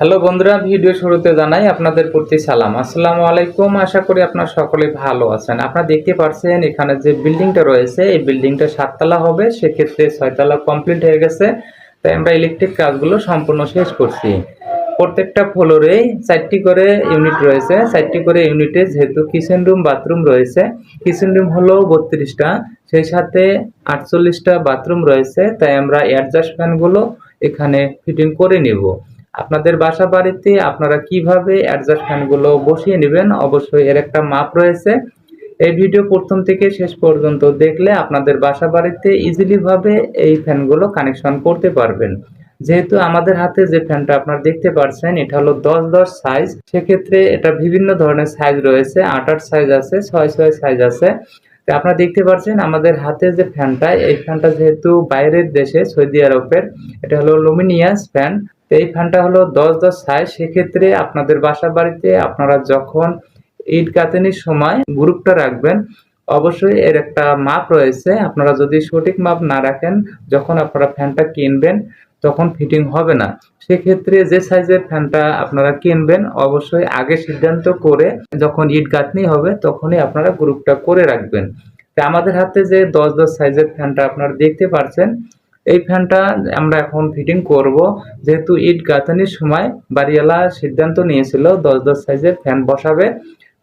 Hello বন্ধুরা, video শুরুতে জানাই আপনাদের প্রতি সালাম। আসসালামু আলাইকুম, আশা করি আপনারা সকলে ভালো আছেন। আপনারা দেখতে পাচ্ছেন এখানে যে বিল্ডিংটা রয়েছে, এই বিল্ডিংটা সাততলা হবে, সেক্ষেত্রে ছয়তলা কমপ্লিট হয়ে গেছে। তাই আমরা ইলেকট্রিক কাজগুলো সম্পূর্ণ শেষ করছি। প্রত্যেকটা ফ্লোরে চারটি করে ইউনিট রয়েছে। চারটি করে ইউনিটে যেহেতু কিচেন রুম বাথরুম রয়েছে কিচেন রুম হলো বত্রিশটা, সেই সাথে আটচল্লিশটা বাথরুম রয়েছে। তাই আমরা অ্যাডজাস্ট ফ্যানগুলো এখানে ফিটিং করে নিব। আপনাদের বাসা বাড়িতে আপনারা কীভাবে অ্যাডজাস্ট ফ্যানগুলো বসিয়ে নেবেন? অবশ্যই এর একটা মাপ রয়েছে। এই ভিডিও প্রথম থেকে শেষ পর্যন্ত দেখলে আপনাদের বাসা বাড়িতে ইজিলিভাবে এই ফ্যানগুলো কানেকশন করতে পারবেন। যেহেতু আমাদের হাতে যে ফ্যানটা আপনারা দেখতে পাচ্ছেন এটা হলো দশ দশ সাইজ সেক্ষেত্রে এটা বিভিন্ন ধরনের সাইজ রয়েছে। আট আট সাইজ আছে ছয় ছয় সাইজ আছে। তো আপনারা দেখতে পাচ্ছেন আমাদের হাতে যে ফ্যানটা এই ফ্যানটা যেহেতু বাইরের দেশে, সৌদি আরবের, এটা হলো লুমিনিয়াস ফ্যান এই ফ্যানটা হলো দশ দশ সাইজ সেক্ষেত্রে আপনাদের বাসা বাড়িতে আপনারা যখন ইট গাঁথনির সময় গ্রুপটা রাখবেন, অবশ্যই এর একটা মাপ রয়েছে। আপনারা যদি সঠিক মাপ না রাখেন, যখন আপনারা ফ্যানটা কিনবেন, তখন ফিটিং হবে না। সেক্ষেত্রে যে সাইজের ফ্যানটা আপনারা কিনবেন, অবশ্যই আগে সিদ্ধান্ত করে যখন ইট গাঁথনি হবে, তখনই আপনারা গ্রুপটা করে রাখবেন। আমাদের হাতে যে দশ দশ সাইজের ফ্যানটা আপনারা দেখতে পাচ্ছেন এই ফ্যানটা আমরা এখন ফিটিং করব। যেহেতু ইট গাঁথনির সময় বাড়িওয়ালা সিদ্ধান্ত নিয়েছিল দশ দশ সাইজের ফ্যান বসাবে।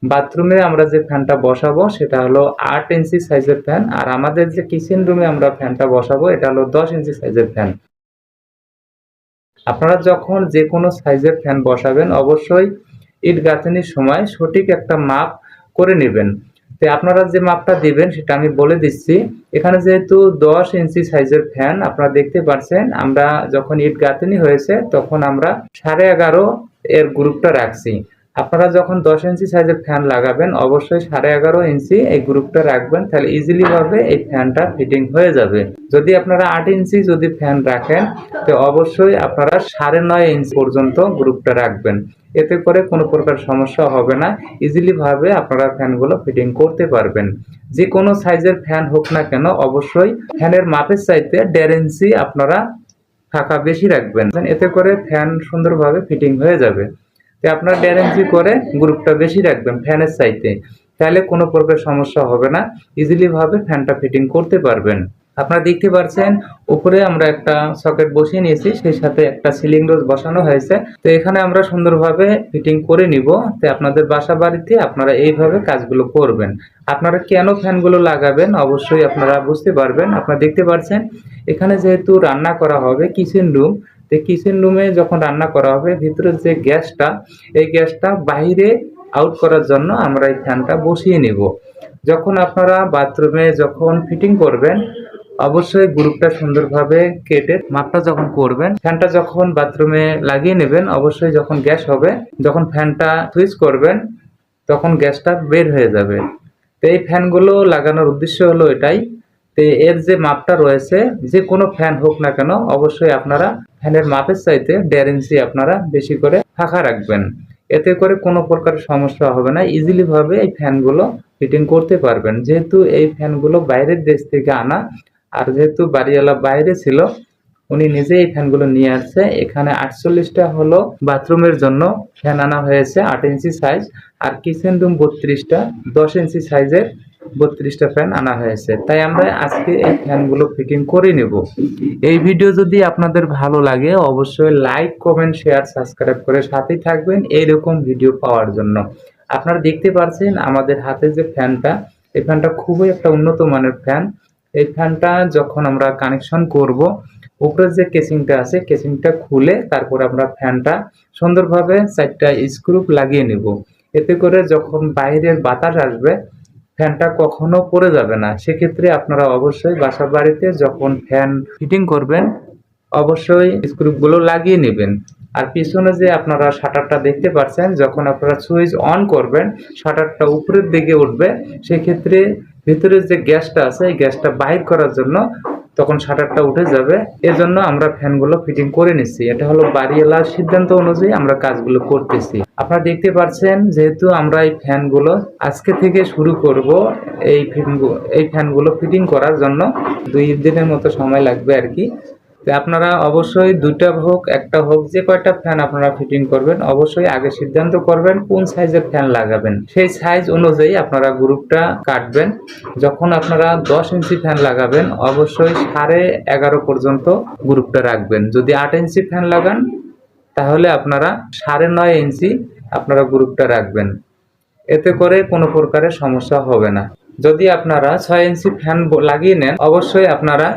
বাথরুমে আমরা যে ফ্যানটা বসাবো, সেটা হলো আট ইঞ্চি সাইজের ফ্যান। আর আমাদের যে কিচেন রুমে আমরা ফ্যানটা বসাবো, এটা হলো দশ ইঞ্চি সাইজের ফ্যান। আপনারা যখন যে কোনো সাইজের ফ্যান বসাবেন, অবশ্যই ইট গাঁথনির সময় সঠিক একটা মাপ করে নেবেন। তো আপনারা যে মাপটা দিবেন, সেটা আমি বলে দিচ্ছি। এখানে যেহেতু দশ ইঞ্চি সাইজের ফ্যান আপনারা দেখতে পাচ্ছেন আমরা যখন ইট গাঁথনি হয়েছে, তখন আমরা সাড়ে এগারো এর গ্রুপটা রাখছি। আপনারা যখন দশ ইঞ্চি সাইজের ফ্যান লাগাবেন, অবশ্যই সাড়ে এগারো ইঞ্চি এই গ্রুপটা রাখবেন, তাহলে ইজিলি ভাবে এই ফ্যানটা ফিটিং হয়ে যাবে। যদি আপনারা আট ইঞ্চি যদি ফ্যান রাখেন, তো অবশ্যই আপনারা সাড়ে নয় ইঞ্চি পর্যন্ত গ্রুপটা রাখবেন। এতে করে কোনো প্রকার সমস্যা হবে না ইজিলি ভাবে আপনারা ফ্যানগুলো ফিটিং করতে পারবেন। যে কোনো সাইজের ফ্যান হোক না কেন, অবশ্যই ফ্যানের মাপের চাইতে দেড় ইঞ্চি আপনারা ফাঁকা বেশি রাখবেন। এতে করে ফ্যান সুন্দরভাবে ফিটিং হয়ে যাবে। তো আপনার ইঞ্চি করে গ্রুপটা বেশি রাখবেন ফ্যানের চাইতে। তাহলে কোনো প্রকার সমস্যা হবে না। ইজিলি ভাবে ফ্যানটা ফিটিং করতে পারবেন। আপনারা দেখতে পাচ্ছেন উপরে আমরা একটা সকেট বসিয়ে নিয়েছি, সেই সাথে একটা সিলিং রোজ বসানো হয়েছে। তো এখানে আমরা সুন্দরভাবে ফিটিং করে নিব। তো আপনাদের বাসা বাড়িতে আপনারা এইভাবে কাজগুলো করবেন। আপনারা কেন ফ্যানগুলো লাগাবেন, অবশ্যই আপনারা বুঝতে পারবেন। আপনারা দেখতে পাচ্ছেন এখানে যেহেতু রান্না করা হবে কিচেন রুম তো কিচেন রুমে যখন রান্না করা হবে ভিতরের যে গ্যাসটা, এই গ্যাসটা বাইরে আউট করার জন্য আমরা এই ফ্যানটা বসিয়ে নিব। যখন আপনারা বাথরুমে যখন ফিটিং করবেন, অবশ্যই গ্রুপটা সুন্দরভাবে কেটে মাপটা যখন করবেন, ফ্যানটা যখন বাথরুমে লাগিয়ে নেবেন, অবশ্যই যখন গ্যাস হবে, যখন ফ্যানটা সুইচ করবেন, তখন গ্যাসটা বের হয়ে যাবে। তো এই ফ্যানগুলো লাগানোর উদ্দেশ্য হলো এটাই। তো এর যে মাপটা রয়েছে, যে কোনো ফ্যান হোক না কেন, অবশ্যই আপনারা ফ্যানের মাপের চাইতে দেড় ইঞ্চি আপনারা বেশি করে ফাঁকা রাখবেন। এতে করে কোনো প্রকার সমস্যা হবে না। ইজিলি ভাবে এই ফ্যানগুলো ফিটিং করতে পারবেন। যেহেতু এই ফ্যানগুলো বাইরের দেশ থেকে আনা, আর যেহেতু বাড়িওয়ালা বাইরে ছিল, উনি নিজে এই ফ্যানগুলো নিয়ে আসছে। এখানে আটচল্লিশটা হলো বাথরুমের জন্য ফ্যান আনা হয়েছে, আট ইঞ্চি সাইজ আর কিচেন রুম বত্রিশটা, দশ ইঞ্চি সাইজের বত্রিশটা ফ্যান আনা হয়েছে। তাই আমরা আজকে এই ফ্যানগুলো ফিটিং করে নেব। এই ভিডিও যদি আপনাদের ভালো লাগে, অবশ্যই লাইক কমেন্ট শেয়ার সাবস্ক্রাইব করে সাথেই থাকবেন এইরকম ভিডিও পাওয়ার জন্য। আপনারা দেখতে পাচ্ছেন আমাদের হাতে যে ফ্যানটা এই ফ্যানটা খুবই একটা উন্নত মানের ফ্যান এই ফ্যানটা যখন আমরা কানেকশন করব, উপরে যে কেসিংটা আছে কেসিংটা খুলে তারপর আমরা ফ্যানটা সুন্দরভাবে চারটা স্ক্রু লাগিয়ে নেব। এতে করে যখন বাইরের বাতাস আসবে ফ্যানটা কখনো পড়ে যাবে না। সেক্ষেত্রে আপনারা অবশ্যই বাসা বাড়িতে যখন ফ্যান ফিটিং করবেন, অবশ্যই স্ক্রুপগুলো লাগিয়ে নেবেন। আর পিছনে যে আপনারা শাটারটা দেখতে পাচ্ছেন, যখন আপনারা সুইচ অন করবেন, শাটারটা উপরের দিকে উঠবে, সেক্ষেত্রে ভিতরের যে গ্যাসটা আছে, এই গ্যাসটা বাহির করার জন্য তখন শাটারটা উঠে যাবে। এজন্য আমরা ফ্যানগুলো ফিটিং করে নিচ্ছি। এটা হলো বাড়িওয়ালার সিদ্ধান্ত অনুযায়ী আমরা কাজগুলো করতেছি। আপনারা দেখতে পাচ্ছেন যেহেতু আমরা এই ফ্যানগুলো আজকে থেকে শুরু করব এই ফ্যানগুলো এই ফ্যানগুলো ফিটিং করার জন্য। দুই দিনের মতো সময় লাগবে আর কি। তো আপনারা অবশ্যই দুইটা হোক, একটা হোক, যে কয়টা ফ্যান আপনারা ফিটিং করবেন, অবশ্যই আগে সিদ্ধান্ত করবেন কোন সাইজের ফ্যান লাগাবেন। সেই সাইজ অনুযায়ী আপনারা গ্রুপটা কাটবেন। যখন আপনারা দশ ইঞ্চি ফ্যান লাগাবেন, অবশ্যই সাড়ে এগারো পর্যন্ত গ্রুপটা রাখবেন। যদি আট ইঞ্চি ফ্যান লাগান, তাহলে আপনারা সাড়ে নয় ইঞ্চি আপনারা গ্রুপটা রাখবেন। এতে করে কোনো প্রকারের সমস্যা হবে না। যদি আপনারা ছয় ইঞ্চি ফ্যান লাগিয়ে নেন, অবশ্যই আপনারা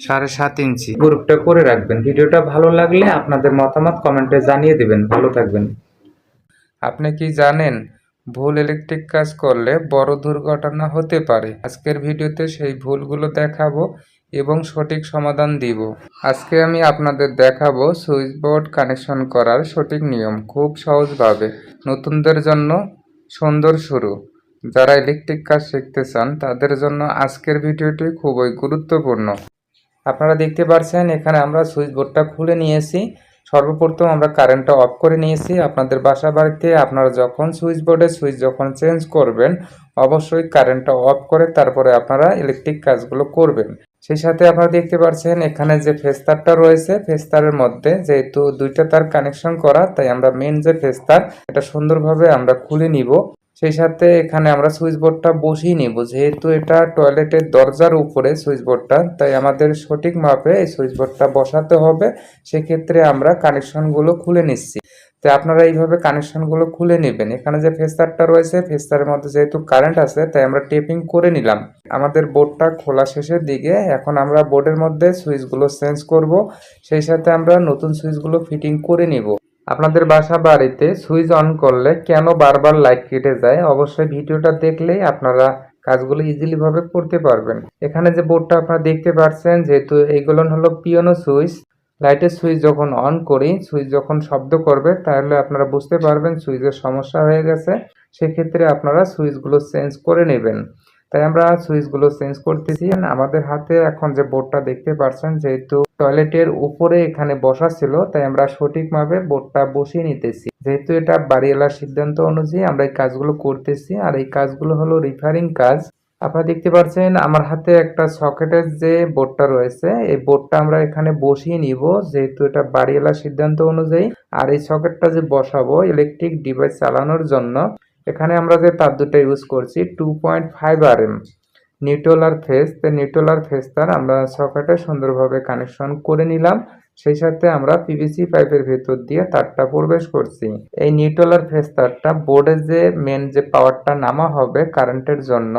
সাড়ে সাত ইঞ্চি। গ্রুপটা করে রাখবেন। ভিডিওটা ভালো লাগলে আপনাদের মতামত কমেন্টে জানিয়ে দেবেন। ভালো থাকবেন। আপনি কি জানেন, ভুল ইলেকট্রিক কাজ করলে বড় দুর্ঘটনা হতে পারে। আজকের ভিডিওতে সেই ভুলগুলো দেখাবো এবং সঠিক সমাধান দিব। আজকে আমি আপনাদের দেখাবো সুইচ বোর্ড কানেকশন করার সঠিক নিয়ম খুব সহজভাবে। নতুনদের জন্য সুন্দর শুরু। যারা ইলেকট্রিক কাজ শিখতে চান, তাদের জন্য আজকের ভিডিওটি খুবই গুরুত্বপূর্ণ। আপনারা দেখতে পাচ্ছেন এখানে আমরা সুইচ বোর্ডটা খুলে নিয়েছি। সর্বপ্রথম আমরা কারেন্টটা অফ করে নিয়েছি। আপনাদের বাসা বাড়িতে আপনারা যখন সুইচ বোর্ডে সুইচ যখন চেঞ্জ করবেন, অবশ্যই কারেন্টটা অফ করে তারপরে আপনারা ইলেকট্রিক কাজগুলো করবেন। সেই সাথে আপনারা দেখতে পাচ্ছেন এখানে যে ফেস্তারটা রয়েছে, ফেস্তারের মধ্যে যেহেতু দুইটা তার কানেকশন করা, তাই আমরা মেন যে ফেস্তার, এটা সুন্দরভাবে আমরা খুলে নিব। সেই সাথে এখানে আমরা সুইচ বোর্ডটা বসিয়ে নিব, যেহেতু এটা টয়লেটের দরজার উপরে সুইচ বোর্ডটা তাই আমাদের সঠিক মাপে এই সুইচ বোর্ডটা বসাতে হবে। সেক্ষেত্রে আমরা কানেকশনগুলো খুলে নিচ্ছি। তো আপনারা এইভাবে কানেকশনগুলো খুলে নেবেন। এখানে যে ফেস্তারটা রয়েছে, ফেস্তারের মধ্যে যেহেতু কারেন্ট আছে, তাই আমরা টেপিং করে নিলাম। আমাদের বোর্ডটা খোলা শেষের দিকে, এখন আমরা বোর্ডের মধ্যে সুইচগুলো চেঞ্জ করব। সেই সাথে আমরা নতুন সুইচগুলো ফিটিং করে নিব। আপনাদের বাসা বাড়িতে সুইচ অন করলে কেন বারবার লাইট কেটে যায়? অবশ্যই ভিডিওটা দেখলেই আপনারা কাজগুলো ইজিলি ভাবে করতে পারবেন। এখানে যে বোর্ডটা আপনারা দেখতে পাচ্ছেন, যেহেতু এইগুলো হলো পিওনো সুইচ, লাইটের সুইচ যখন অন করি, সুইচ যখন শব্দ করবে, তাহলে আপনারা বুঝতে পারবেন সুইচের সমস্যা হয়ে গেছে। সেক্ষেত্রে আপনারা সুইচগুলো চেঞ্জ করে নেবেন। তাই আমরা সুইচগুলো চেঞ্জ করতেছি। আমাদের হাতে এখন যে বোর্ডটা দেখতে পারছেন, যেহেতু টয়লেটের উপরে এখানে বসা ছিল, তাই আমরা সঠিকভাবে বোর্ডটা বসিয়ে নিতেছি। যেহেতু এটা বাড়িওয়ালার সিদ্ধান্ত অনুযায়ী আমরা এই কাজগুলো করতেছি, আর এই কাজগুলো হলো রিফারিং কাজ। আপনারা দেখতে পাচ্ছেন আমার হাতে একটা সকেটের যে বোর্ডটা রয়েছে, এই বোর্ডটা আমরা এখানে বসিয়ে নিব, যেহেতু এটা বাড়িওয়ালার সিদ্ধান্ত অনুযায়ী। আর এই সকেটটা যে বসাবো ইলেকট্রিক ডিভাইস চালানোর জন্য এখানে আমরা যে তার দুটো ইউজ করছি two point five R M neutral face তো নিউট্রাল ফেস তার আমরা সকেটে সুন্দরভাবে কানেকশন করে নিলাম। সেই সাথে আমরা পিভিসি পাইপের ভেতর দিয়ে তারটা প্রবেশ করছি। এই নিউট্রাল ফেস তারটা বোর্ডে যে মেন যে পাওয়ারটা নামা হবে কারেন্টের জন্য,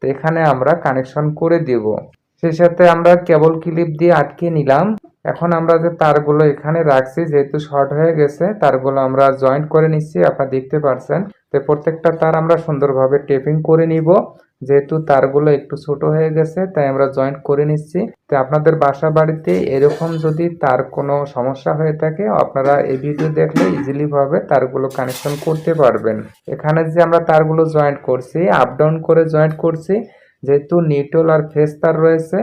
তো এখানে আমরা কানেকশন করে দিব। সেই সাথে আমরা কেবল ক্লিপ দিয়ে আটকে নিলাম। এখন আমরা যে তারগুলো এখানে রাখছি, যেহেতু শর্ট হয়ে গেছে, তারগুলো আমরা জয়েন্ট করে নিচ্ছি, আপনারা দেখতে পারছেন। তো প্রত্যেকটা তার আমরা সুন্দরভাবে টেপিং করে নিব। যেহেতু তারগুলো একটু ছোট হয়ে গেছে, তাই আমরা জয়েন্ট করে নিচ্ছি। তো আপনাদের বাসা বাড়িতে এরকম যদি তার কোনো সমস্যা হয়ে থাকে, আপনারা এই ভিডিও দেখলে ইজিলি ভাবে তারগুলো কানেকশন করতে পারবেন। এখানে যে আমরা তারগুলো জয়েন্ট করছি আপ ডাউন করে জয়েন্ট করছি, যেহেতু নিউট্রাল আর ফেস তার রয়েছে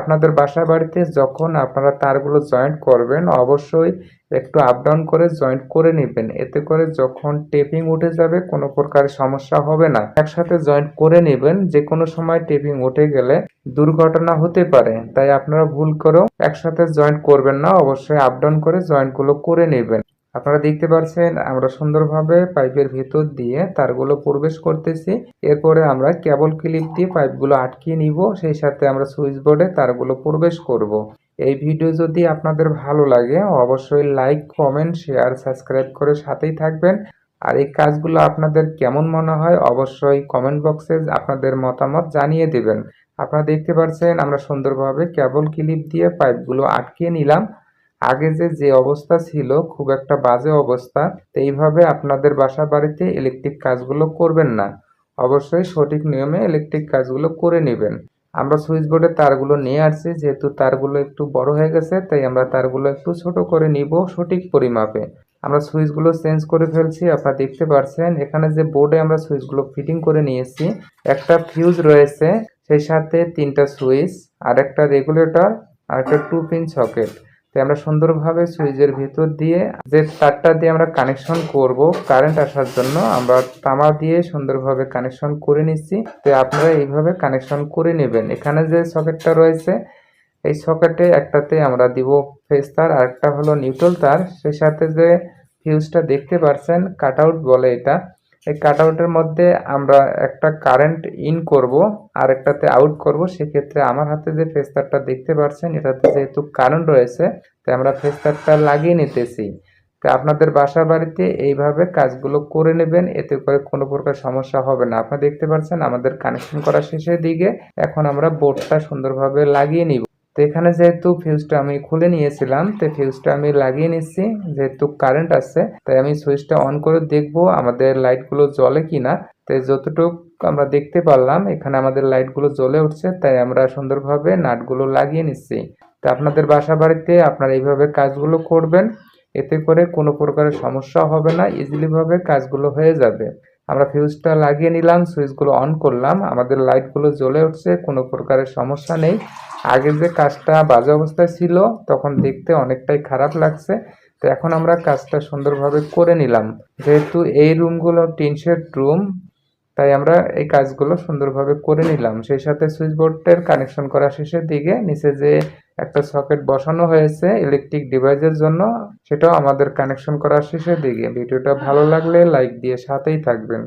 আপনাদের বাসা বাড়িতে যখন আপনারা তারগুলো জয়েন্ট করবেন, অবশ্যই একটু আপ ডাউন করে জয়েন্ট করে নেবেন। এতে করে যখন টেপিং উঠে যাবে, কোনো প্রকার সমস্যা হবে না। একসাথে জয়েন্ট করে নেবেন যে কোনো সময় টেপিং উঠে গেলে দুর্ঘটনা হতে পারে। তাই আপনারা ভুল করেও একসাথে জয়েন্ট করবেন না, অবশ্যই আপ ডাউন করে জয়েন্টগুলো করে নেবেন। আপনারা দেখতে পাচ্ছেন আমরা সুন্দরভাবে পাইপের ভেতর দিয়ে তারগুলো প্রবেশ করতেছি। এরপরে আমরা কেবল ক্লিপ দিয়ে পাইপগুলো আটকিয়ে নিব, সেই সাথে আমরা সুইচ বোর্ডে তারগুলো প্রবেশ করব। এই ভিডিও যদি আপনাদের ভালো লাগে, অবশ্যই লাইক, কমেন্ট, শেয়ার, সাবস্ক্রাইব করে সাথেই থাকবেন। আর এই কাজগুলো আপনাদের কেমন মনে হয়, অবশ্যই কমেন্ট বক্সে আপনাদের মতামত জানিয়ে দেবেন। আপনারা দেখতে পাচ্ছেন আমরা সুন্দরভাবে কেবল ক্লিপ দিয়ে পাইপগুলো আটকিয়ে নিলাম। আগে যে যে অবস্থা ছিল, খুব একটা বাজে অবস্থা তো এইভাবে আপনাদের বাসা বাড়িতে ইলেকট্রিক কাজগুলো করবেন না। অবশ্যই সঠিক নিয়মে ইলেকট্রিক কাজগুলো করে নেবেন। আমরা সুইচ বোর্ডে তারগুলো নিয়ে আসছি, যেহেতু তারগুলো একটু বড় হয়ে গেছে, তাই আমরা তারগুলো একটু ছোট করে নিব সঠিক পরিমাপে। আমরা সুইচগুলো চেঞ্জ করে ফেলছি, আপনারা দেখতে পাচ্ছেন এখানে যে বোর্ডে আমরা সুইচগুলো ফিটিং করে নিয়েছি, একটা ফিউজ রয়েছে, সেই সাথে তিনটা সুইচ আর একটা রেগুলেটর আর একটা টু পিন সকেট তাই আমরা সুন্দরভাবে সুইচের ভিতর দিয়ে যে তারটা দিয়ে আমরা কানেকশন করব কারেন্ট আসার জন্য, আমরা তামা দিয়ে সুন্দরভাবে কানেকশন করে নিচ্ছি। তো আপনারা এইভাবে কানেকশন করে নেবেন। এখানে যে সকেটটা রয়েছে, এই সকেটে একটাতে আমরা দিব ফেস তার আর একটা হলো নিউট্রাল তার। সেই সাথে যে ফিউজটা দেখতে পারছেন কাট আউট বলে এটা। এই কাট আউটের মধ্যে আমরা একটা কারেন্ট ইন করব আর একটাতে আউট করব। সেক্ষেত্রে আমার হাতে যে ফেস তারটা দেখতে পাচ্ছেন, এটাতে যেহেতু কারেন্ট রয়েছে, তাই আমরা ফেস তারটা লাগিয়ে নিতেছি। তো আপনাদের বাসা বাড়িতে এইভাবে কাজগুলো করে নেবেন, এতে করে কোনো প্রকার সমস্যা হবে না। আপনারা দেখতে পাচ্ছেন আমাদের কানেকশন করা শেষের দিকে। এখন আমরা বোর্ডটা সুন্দরভাবে লাগিয়ে নিব। তো এখানে যেহেতু ফিউজটা আমি খুলে নিয়েছিলাম, তো ফিউজটা আমি লাগিয়ে নিচ্ছি, যেহেতু কারেন্ট আছে, তাই আমি সুইচটা অন করে দেখব আমাদের লাইটগুলো জ্বলে কিনা। তাই যতটুকু আমরা দেখতে পারলাম, এখানে আমাদের লাইটগুলো জ্বলে উঠছে, তাই আমরা সুন্দরভাবে নাটগুলো লাগিয়ে নিচ্ছি। তো আপনাদের বাসা বাড়িতে আপনারা এইভাবে কাজগুলো করবেন, এতে করে কোনো প্রকারের সমস্যা হবে না ইজিলিভাবে কাজগুলো হয়ে যাবে। আমরা ফিউজটা লাগিয়ে নিলাম সুইচগুলো অন করলাম, আমাদের লাইটগুলো জ্বলে উঠছে, কোনো প্রকারের সমস্যা নেই। আগে যে কাজটা বাজে অবস্থায় ছিল, তখন দেখতে অনেকটাই খারাপ লাগছে। তো এখন আমরা কাজটা সুন্দরভাবে করে নিলাম। যেহেতু এই রুমগুলো টিনশেড রুম তাই আমরা এই কাজগুলো সুন্দরভাবে করে নিলাম। সেই সাথে সুইচ বোর্ডের কানেকশন করা শেষের দিকে নিচে যে একটা সকেট বসানো হয়েছে ইলেকট্রিক ডিভাইসের জন্য, সেটাও আমাদের কানেকশন করা শেষের দিকে। ভিডিওটা ভালো লাগলে লাইক দিয়ে সাথেই থাকবেন।